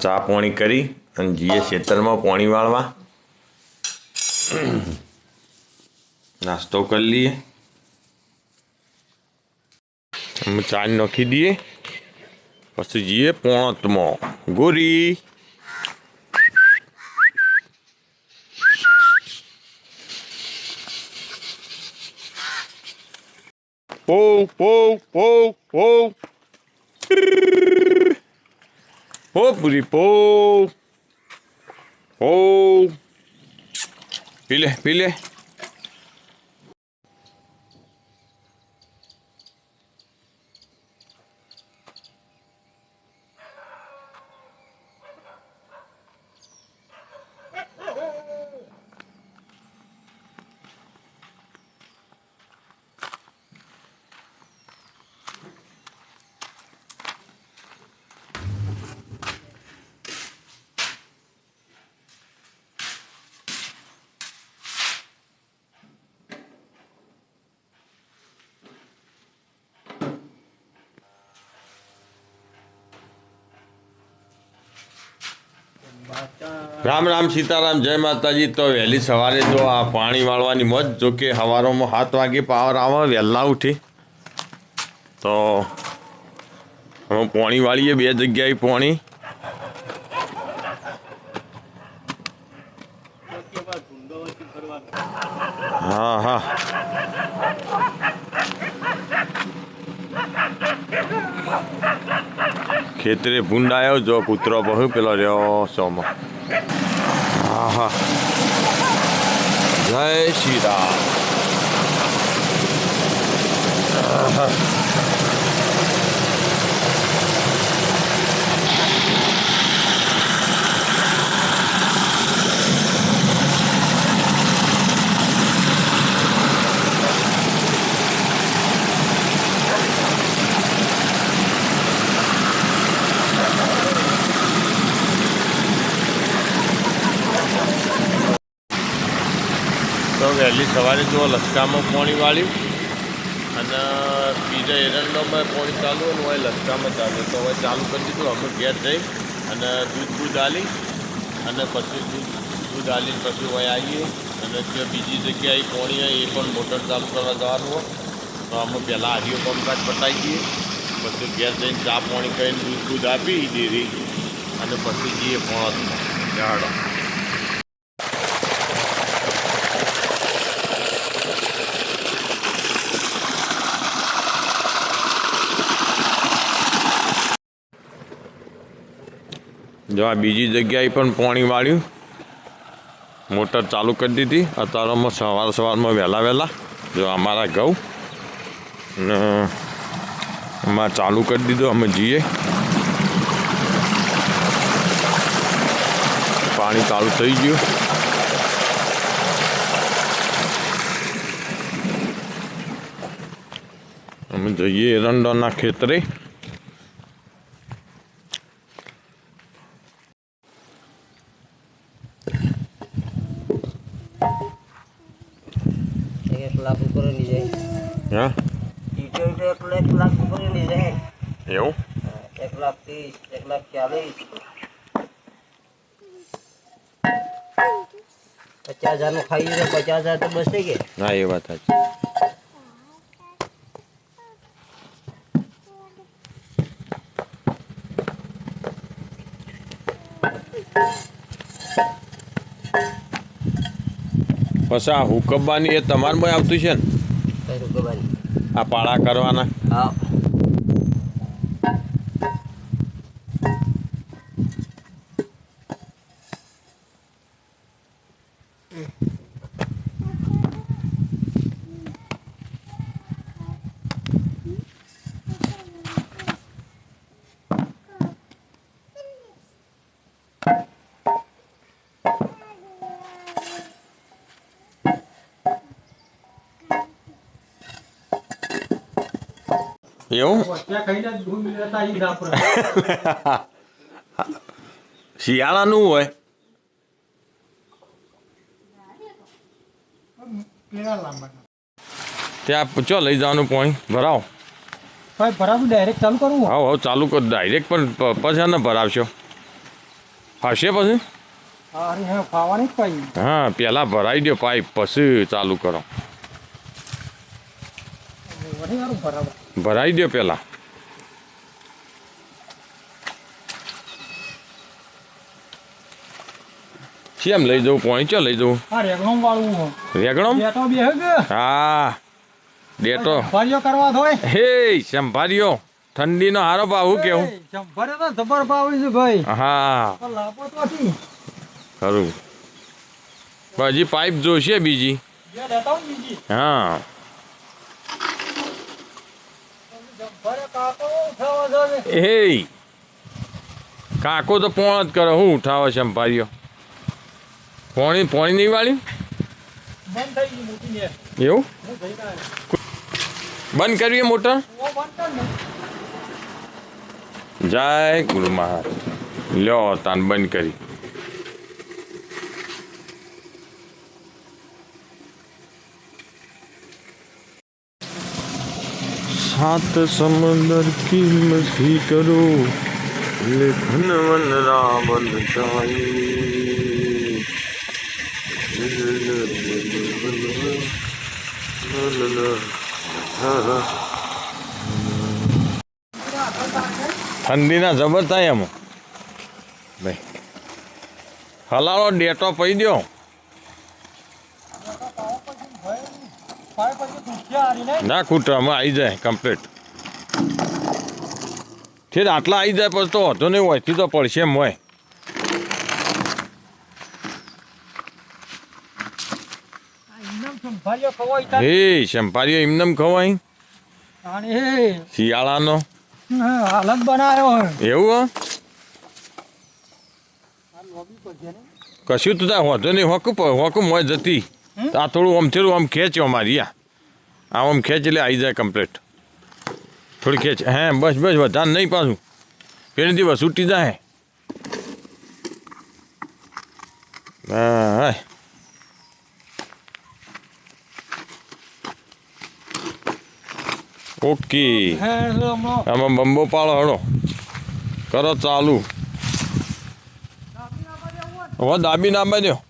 ચા પોણી કરી અને જઈએ ખેતરમાં પોણી વાળવા. નાસ્તો કરી લઈએ. અમે ચા નાખી દઈએ. પછી જઈએ પોણતમાં. ગોરી. પો પો પો પો Hopuripou. Pou. Pilha, pilha. Ram Ram Sitaram, જય માતાજી. તો વહેલી સવારે જો આ પાણી વાળવાની મોજ, જો કે સવારોમાં સાત વાગે પાવર આવે, વહેલા ઉઠી. તો અમે પાણી વાળીએ બે જગ્યાએ પાણી હા હા ખેતરે ભૂંડાયો જો કૂતરો બહુ પેલો રહ્યો સોમાં. હા હા જય શ્રી રામ. તો વહેલી સવારે જો લસકામાં પાણી વાળ્યું અને બીજા એરંડામાં પાણી ચાલુ અને હોય લસકામાં ચાલુ. તો હવે ચાલુ કરી દીધું, અમે ઘેર જઈ અને દૂધ દૂધ આલી અને પછી દૂધ દૂધ આલીને પછી હોય આવીએ. અને જે બીજી જગ્યાએ પાણી હોય એ પણ મોટર ચાલુ કરવા જવાનું હોય. તો અમે પહેલાં હારીઓ કામકાજ પતાવી દઈએ. પછી ઘેર જઈને ચા પાણી કરીને દૂધ દૂધ આપી ડેરી અને પછી જઈએ પણ ઝાડો. જો આ બીજી જગ્યાએ પણ પાણી વાળ્યું. મોટર ચાલુ કરી દીધી. અત્યારમાં સવાર સવારમાં વહેલા વહેલા જો અમારા ઘઉં ને એમાં ચાલુ કરી દીધું. અમે જઈએ. પાણી ચાલુ થઈ ગયું. અમે જઈએ એરંડાના ખેતરે. એક લાખ ઉપરની જાય. હા? ઈટો ઈટો એક લાખ લાખ ઉપરની જાય. એવું? એક લાખ ત્રીસ એક લાખ ચાલીસ. પચાસ હજારનું ખાઈ તો પચાસ હજાર તો બસે કે હા એ વાત સાચી. પછી આ હુકમવાની એ તમારમાં આવતું છે ને? આ પાળા કરવાના? હા. એવું. શિયાળાનું હોય. ત્યાં ચો લઈ જવાનું પાણી? ભરાવો. ભાઈ ભરાવું ડાયરેક્ટ ચાલુ કરવું હા? હા ચાલુ કર. ડાયરેક્ટ પણ પછી ને ભરાવશો. ફાશે પછી? હે પાઈ. પેલા ભરાઈ દો પાઇપ પછી ચાલુ કરો. બરાબર ભરાઈ દો પહેલાં કેમ લઈ જવું? પહોંચ્યો લઈ જવું? વાળું રેગણો હા ડેટો. ભાઈઓ કરવા થોય હે સંભાર્યો ઠંડીનો હારો ભાવ હું કેવું? જબ્બરે તો જબર ભાવ છે ભાઈ. હા. પણ તો નથી. ખરું. હજી પાઇપ જોશે બીજી. હા જબ્બરે કાકો ઉઠાવા જાવે હે કાકો તો પોણ જ કરે હું ઉઠાવે છે અંપારીઓ. પોણી પોણી નહીં વાળી? એવું? બંધ કરવી મોટર? જય ગુરુ મહારાજ. લ્યો તાન બંધ કરી. સાત સમંદર की મસ્તી करो। लेखन વન રાવણ જાય ઠંડીના જબર થાય એમ. ભાઈ, હલાવો, ડેટો પડી દો ભાઈ પછી દુખ્યા હારી ને ખૂટવામાં આવી જાય કમ્પ્લીટ છે આટલા આવી જાય પછી તો વાંધો નહીં હોય તો પડશે એમ હોય. ઇનામ સંભાળ્યો ખવાય? એમનેમ શિયાળાનો? હાલત બનાવ્યો એવું કશું તો ત્યાં હોતો નહીં હોકું હોકું મોય જતી. આ થોડું આમ થોડું આમ ખેંચ્યો અમારી આ આમ ખેંચ એટલે આવી જાય કમ્પ્લીટ થોડી ખેંચ. હે, બસ બસ વધારે નહીં પાછું. પેલી દિવસ છૂટી જાય. હા ઓકે. આમાં બંબો પાડો હળો. કરો ચાલુ. હવે દાબી ના બાંધ્યો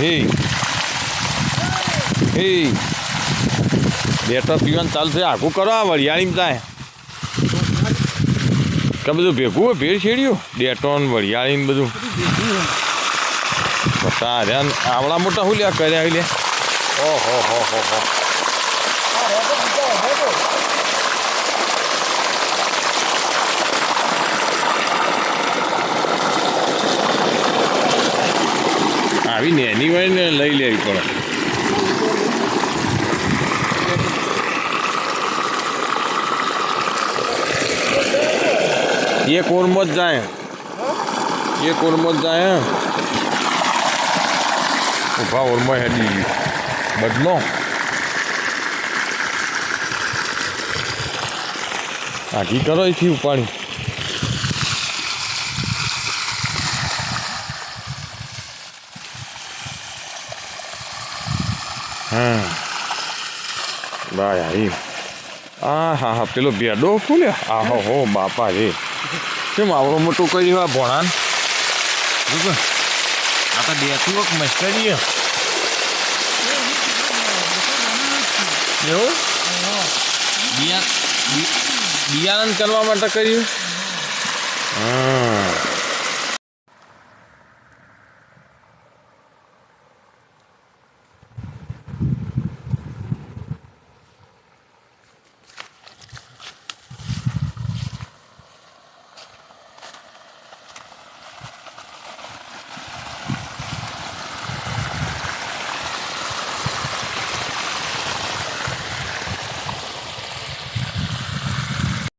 હે. હે. બેટર પીવાનું ચાલશે આખું કરો આ વરિયાળીમાં ત્યાં કે બધું ભેગું હોય ભેર છેડ્યું ડેટોન વરિયાળી ને બધું. રહ્યા આવડા મોટા હું લ્યા કર્યા લે ઓહો, હો હો હો. આવી એની હોય ને લઈ લેવી પડે એ ઓરમો જ જાય? એ ઓરમો જ જાય? ઊભા ઓરમો હેડી બદલો. આઘી કરો એથી ઉપાડી. હા બાય આવી આ હા હા, પેલો બેડો ખોલ્યો આ હો હો, બાપા રે. કેમ આવડો મોટો કર્યું આ ભોણાન? આ તો બેઠું એક મસ્કરી એવું? બિયારણ કરવા માટે કર્યું? હા.